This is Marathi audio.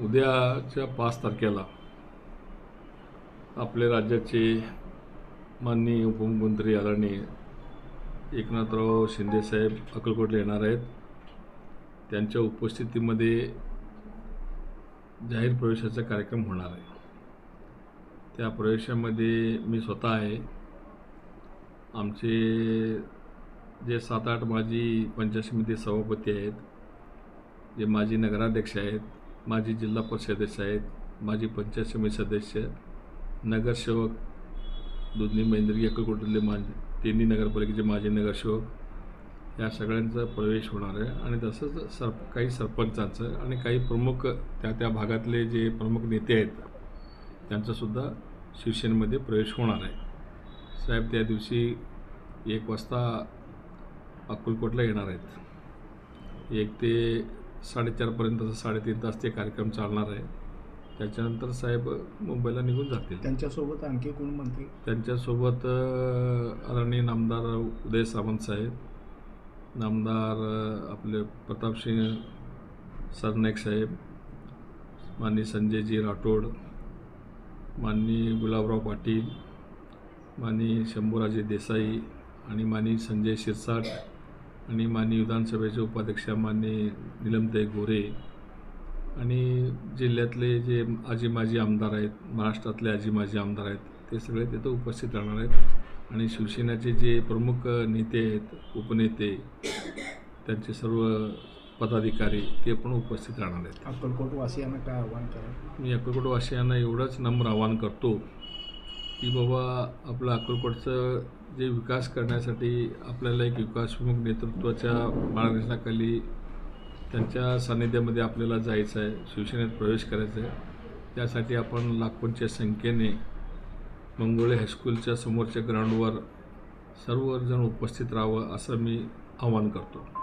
उद्याच्या पाच तारखेला आपले राज्याचे माननीय उपमुख्यमंत्री आदरणीय एकनाथराव शिंदेसाहेब अक्कलकोटला येणार आहेत. त्यांच्या उपस्थितीमध्ये जाहीर प्रवेशाचा कार्यक्रम होणार आहे. त्या प्रवेशामध्ये मी स्वतः आहे. आमचे जे सात आठ माजी पंचायत समिती सभापती आहेत जे माजी नगराध्यक्ष आहेत माजी जिल्हा परिषद सदस्य आहेत माजी पंचायत समिती सदस्य नगरसेवक दुधनी महेंद्रगी अक्कलकोटले मा तिन्ही नगरपालिकेचे माजी नगरसेवक. या सगळ्यांचा प्रवेश होणार आहे आणि तसंच सर काही सरपंचांचं आणि काही प्रमुख त्या त्या भागातले जे प्रमुख नेते आहेत त्यांचासुद्धा शिवसेनेमध्ये प्रवेश होणार आहे. साहेब त्या दिवशी एक वाजता अक्कलकोटला येणार आहेत. एक ते साडेचारपर्यंत साडेतीन तास ते कार्यक्रम चालणार आहे. त्याच्यानंतर साहेब मुंबईला निघून जातील. त्यांच्यासोबत आणखी कोण मंत्री त्यांच्यासोबत आदरणीय नामदार उदय सामंत साहेब नामदार आपले प्रतापसिंह सरनाईक साहेब माननीय संजयजी राठोड माननीय गुलाबराव पाटील माननीय शंभूराजे देसाई आणि माननीय संजय शिरसाट आणि माननीय विधानसभेचे उपाध्यक्ष माननीय निलमताई गोरे आणि जिल्ह्यातले जे आजी माजी आमदार आहेत महाराष्ट्रातले आजी माजी आमदार आहेत ते सगळे तिथं उपस्थित राहणार आहेत. आणि शिवसेनेचे जे प्रमुख नेते आहेत उपनेते त्यांचे सर्व पदाधिकारी ते पण उपस्थित राहणार आहेत. अक्कलकोट वासियांना काय आव्हान करा मी अक्कलकोटवासियांना एवढंच नम्र आवाहन करतो की बाबा आपलं अक्कलकोटचं जे विकास करण्यासाठी आपल्याला एक विकासोन्मुख नेतृत्वाच्या मार्गदर्शनाखाली त्यांच्या सान्निध्यामध्ये आपल्याला जायचं आहे शिवसेनेत प्रवेश करायचा आहे. त्यासाठी आपण लाखोंच्या संख्येने मंगोळे हायस्कूलच्या समोरच्या ग्राउंडवर सर्वजण उपस्थित राहावं असं मी आवाहन करतो.